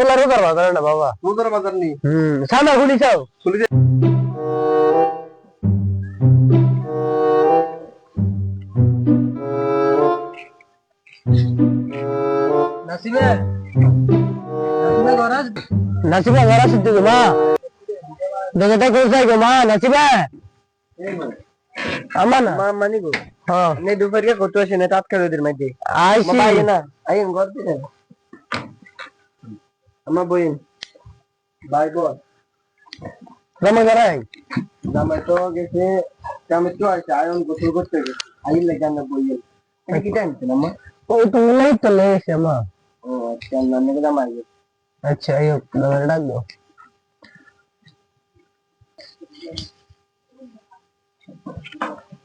তোমরা রোজার বাজার না বাবা? রোজার বাজার নেই। হুম সামনে গুলি চাও? চলে যে নাসিবে নাসিবে গরাজ তুই মা? দেখে কোথায় গো মা? নাচিবা আমার না? মা মানি গো হ্যাঁ। নে দুপুর কত আসে না খাবে ওদের মধ্যে আইসি মা আই না। আই ঘর দিতে আমার বইন ভাই বল রমা গরাই জামাই তো গেছে জামাই তো আছে আয়ন গোসল করতে গেছে। আই লাগে না বইন এটা কি টাইম ছিল মা ওই তো নাই তো লেছে মা। ও আচ্ছা নান্নে কে জামাই গেছে আচ্ছা আইও তোমার ডাক দো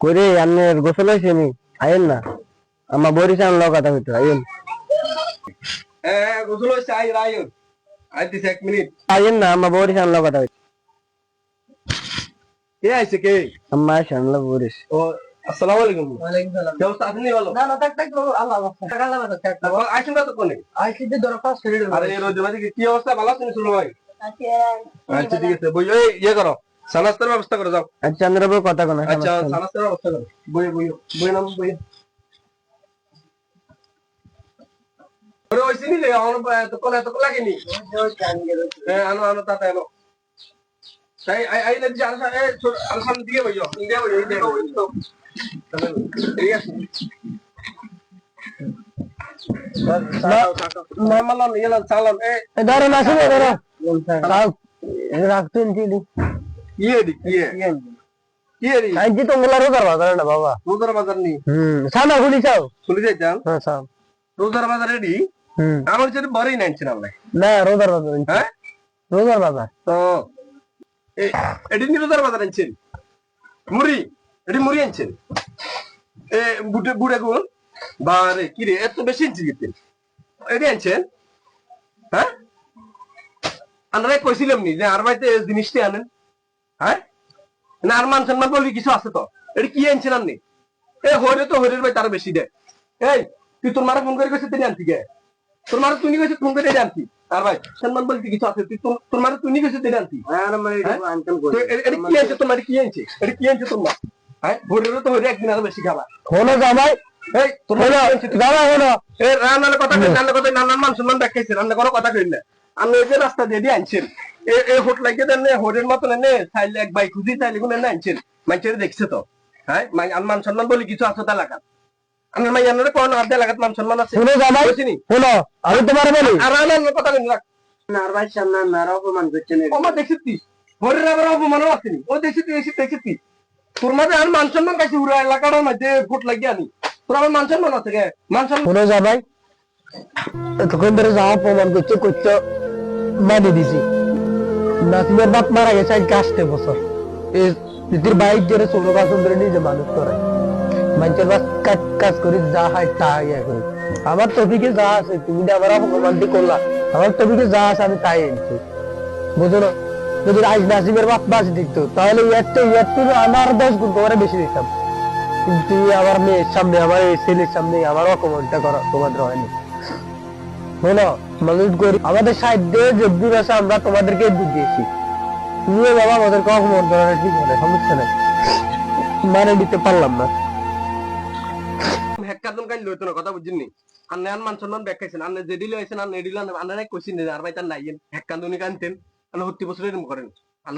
কইরে আন্নের গোসল হইছে নি? আইন না? আমার বরিশান লোক কথা হইতো আইন হ্যাঁ গোসল হয়েছে আই রায়ন আইতেছে এক মিনিট। আইন না আমার বরিশান লোক কথা কে আইছে কে? আমার শানলা বরিশ ও আসসালামু আলাইকুম। ওয়ালাইকুম সালাম। ভালো? না না থাক থাক আল্লাহ আল্লাহ টাকা লাগা তো থাক আইসুন না তো কোনে আইসি যে দরখাস্ত করে দেব আরে রোজ মাঝে কি অবস্থা? ভালো আছেন শুনো ভাই? আচ্ছা ঠিক আছে বই এই ইয়ে করো সানাস্তার ব্যবস্থা করে যাও। আচ্ছা চন্দ্রবাবু কথা কোন আচ্ছা সানাস্তার ব্যবস্থা করো। বই বই বই নাম বই ওরে ওইসি নিলে আমার এত কোন এত লাগেনি হ্যাঁ আনো আনো তাতে আনো। তাই আই আই লাগছে আর আর সামনে দিকে বইও ইন্ডিয়া বইও ইন্ডিয়া বইও ঠিক আছে। মামালাম ইয়ালাম সালাম এ। ধরো নাচিবা ধরো। রাখ রাখতেন চিনি। ইয়ে দি ইয়ে। ইয়ে বাজার না বাবা। রোজার বাজার নি। হুম চাও। চলে যাইতাম হ্যাঁ রোজার বাজার রেডি আমার যদি বড়ই নাইনছি না আমরা না রোজার বাজার হ্যাঁ? রোজার বাজার। তো এ- এটি নি রোজার বাজার আনছেন মুড়ি? এটি মুড়ি আনছেন এ বুটে বুড়ে গুল বারে কি রে এত বেশি আনছি গেতেন এটি আনছেন হ্যাঁ? আমরা কইছিলাম নি যে আর এই জিনিসটি আনেন। হ্যাঁ? না আর মান সম্মান বলি কিছু আছে তো। এটা কি আনছেন আপনি? এ হরে তো হরের ভাই তার বেশি দেয়। এই তুই তোর মারা ফোন করে গেছে তিনি আনতি গে তোর মারা তুই গেছে ফোন করে আনতি আর ভাই সম্মান বলতে কিছু আছে? তুই তোর- তোর মারা তুই গেছে তিনি আনতি এটা কি আনছে? তোমার কি আনছে? এটা কি আনছে তোমার হ্যাঁ হরেরও তো হরে একদিন আরও বেশি খাবা। হলো জামাই এই তোর হলো জামাই হলো। এ রান্নার কথা কই রান্নার কথা নানান মান সম্মান দেখাইছে রান্না কোনো কথা কই না। আমি এই যে রাস্তা দিয়ে দিয়ে আনছেন এ এ হোট লাগে দেন হোটের মতন নে চাইলে এক বাইক খুঁজি চাইলে কোনো না আনছেন। মানুষের দেখছে তো। হ্যাঁ মান সম্মান বলি কিছু আছে তা লাগাত আমার কোন লাগাত মান সম্মান আছে। হলো জামাই বুঝছিনি হলো আমি তোমার বলি। আর রান্নার কথা কই রাখ। আর ভাই সামনে মেরা অপমান করছেন ওমা দেখছিস আসেনি ও দেখছিস তুই এসে দেখছিস তোর মাঝে আর মান সম্মান কাছে এলাকাটার ফুট লাগিয়ে আনি তোর আবার মান সম্মান আছে গে মান সম্মান হলো জামাই এতক্ষণ ধরে যা অপমান করছ করছ মানে দিছি। নাসিমের বাপ মারা গেছে আজকে আসতে বছর। এই দিদির বাইক জেরে ছোট গাছ ধরে নিজে মানুষ করে বাস কাজ কাজ করি, যা হয় আমার টপিকে যা আছে, তুমি অপমানটি করলা, আমার টপিকে যা আছে আমি তাই এনেছি। বুঝো না? যদি আজ নাসিমের বাপ বাঁচে দিত, তাহলে আমার দশ গুণ তোমার বেশি দিতাম। কিন্তু আমার মেয়ের সামনে, আমার ছেলের সামনে আমার অপমানটা করা তোমাদের হয়নি। শোনো মানুষ গরিব, আমাদের সাহায্যে যে দূর আছে আমরা তোমাদেরকে বুঝিয়েছি তুমিও বাবা, আমাদেরকে ঠিক হবে সমস্যা নেই। মানে নিতে পারলাম না। না, কথা মান সম্মান আর ভাই তার নাইয়েন হেক্কাদনি কানতেন হত্তি বছর এরকম করেন।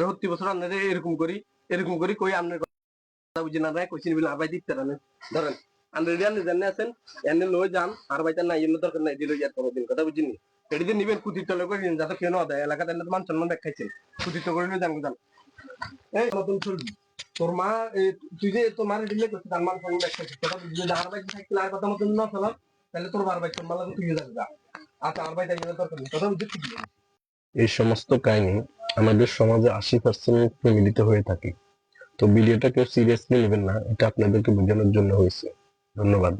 হত্তি বছর এরকম করি এরকম করি কই কথা ভাই দিতে রানে ধরেন। আছেন, এনে লই যান, আর ভাই তার দরকার নাই ইয়ার কোনোদিন কথা বুঝিনি এটি দিয়ে নিবেন কুতির তলে করে যাতে কেন দেয়, এলাকাতে মান সম্মান ব্যাখ্যাইছেন। করে জান জান এই নতুন চলবি। তোর মা তুই যে তোর মারে করছিস সম্মান ব্যাখ্যাইছিস কথা যদি আর আর কথা মতো না চালাম তাহলে তোর বার তোর মালা তুই যাবি, যা। আচ্ছা আর ভাই তাই দরকার নেই কথা বুঝতে এই সমস্ত কাহিনী আমাদের সমাজে আশি পার্সেন্ট ফ্যামিলিতে হয়ে থাকে। তো ভিডিওটা কেউ সিরিয়াসলি নেবেন না, এটা আপনাদেরকে বোঝানোর জন্য হয়েছে। ধন্যবাদ।